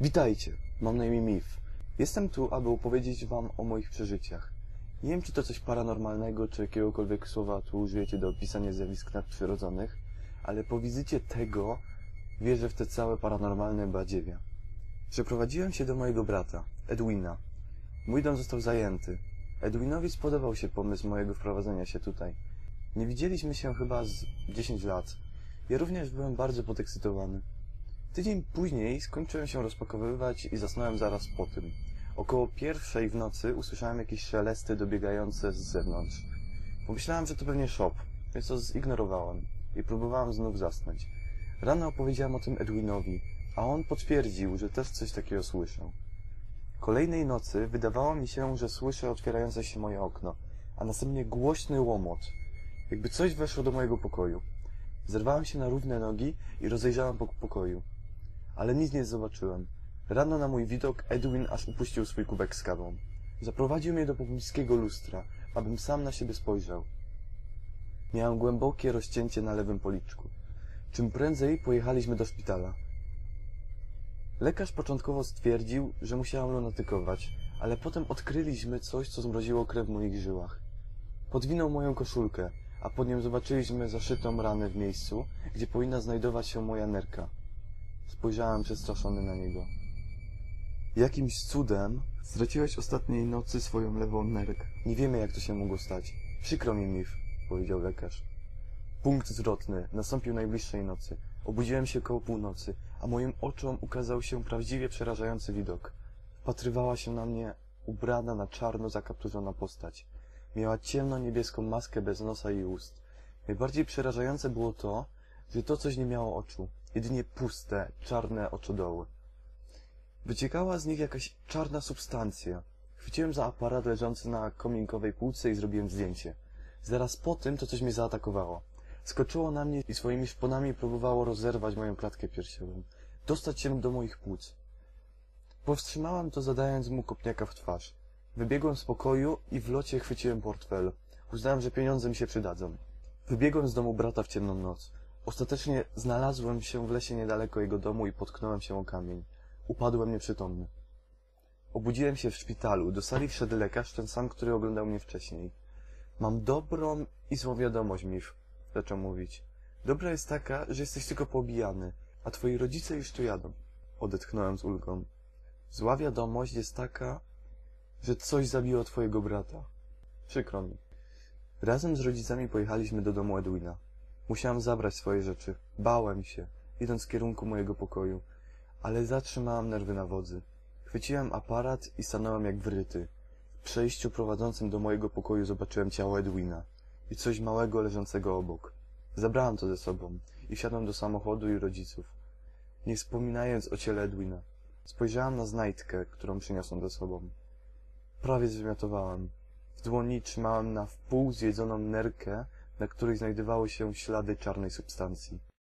Witajcie, mam na imię Mif. Jestem tu, aby opowiedzieć wam o moich przeżyciach. Nie wiem, czy to coś paranormalnego, czy jakiegokolwiek słowa tu użyjecie do opisania zjawisk nadprzyrodzonych, ale po wizycie tego wierzę w te całe paranormalne badziewia. Przeprowadziłem się do mojego brata, Edwina. Mój dom został zajęty. Edwinowi spodobał się pomysł mojego wprowadzenia się tutaj. Nie widzieliśmy się chyba z 10 lat. Ja również byłem bardzo podekscytowany. Tydzień później skończyłem się rozpakowywać i zasnąłem zaraz po tym. Około pierwszej w nocy usłyszałem jakieś szelesty dobiegające z zewnątrz. Pomyślałem, że to pewnie szop, więc to zignorowałem i próbowałem znów zasnąć. Rano opowiedziałem o tym Edwinowi, a on potwierdził, że też coś takiego słyszał. Kolejnej nocy wydawało mi się, że słyszę otwierające się moje okno, a następnie głośny łomot, jakby coś weszło do mojego pokoju. Zerwałem się na równe nogi i rozejrzałem po pokoju ale nic nie zobaczyłem. Rano na mój widok Edwin aż upuścił swój kubek z kawą. Zaprowadził mnie do pobliskiego lustra, abym sam na siebie spojrzał. Miałem głębokie rozcięcie na lewym policzku. Czym prędzej pojechaliśmy do szpitala. Lekarz początkowo stwierdził, że musiałem lunatykować, ale potem odkryliśmy coś, co zmroziło krew w moich żyłach. Podwinął moją koszulkę, a pod nią zobaczyliśmy zaszytą ranę w miejscu, gdzie powinna znajdować się moja nerka. Spojrzałem przestraszony na niego. Jakimś cudem straciłeś ostatniej nocy swoją lewą nerkę. Nie wiemy, jak to się mogło stać. Przykro mi, Mif, powiedział lekarz. Punkt zwrotny nastąpił najbliższej nocy. Obudziłem się koło północy, a moim oczom ukazał się prawdziwie przerażający widok. Wpatrywała się na mnie ubrana na czarno zakapturzona postać. Miała ciemno-niebieską maskę bez nosa i ust. Najbardziej przerażające było to, że to coś nie miało oczu jedynie puste, czarne oczodoły. Wyciekała z nich jakaś czarna substancja. Chwyciłem za aparat leżący na kominkowej półce i zrobiłem zdjęcie. Zaraz po tym to coś mnie zaatakowało. Skoczyło na mnie i swoimi szponami próbowało rozerwać moją klatkę piersiową. Dostać się do moich płuc. Powstrzymałem to zadając mu kopniaka w twarz. Wybiegłem z pokoju i w locie chwyciłem portfel. Uznałem, że pieniądze mi się przydadzą. Wybiegłem z domu brata w ciemną noc. Ostatecznie znalazłem się w lesie niedaleko jego domu i potknąłem się o kamień. Upadłem nieprzytomny. Obudziłem się w szpitalu. Do sali wszedł lekarz, ten sam, który oglądał mnie wcześniej. Mam dobrą i złą wiadomość, Mif, zaczął mówić. Dobra jest taka, że jesteś tylko pobijany, a twoi rodzice już tu jadą. Odetchnąłem z ulgą. Zła wiadomość jest taka, że coś zabiło twojego brata. Przykro mi. Razem z rodzicami pojechaliśmy do domu Edwina. Musiałem zabrać swoje rzeczy. Bałem się, idąc w kierunku mojego pokoju, ale zatrzymałem nerwy na wodzy. Chwyciłem aparat i stanąłem jak wryty. W przejściu prowadzącym do mojego pokoju zobaczyłem ciało Edwina i coś małego leżącego obok. Zabrałem to ze sobą i wsiadłem do samochodu i rodziców. Nie wspominając o ciele Edwina, spojrzałem na znajdkę, którą przyniosłem ze sobą. Prawie zwymiotowałem. W dłoni trzymałem na wpół zjedzoną nerkę na której znajdowały się ślady czarnej substancji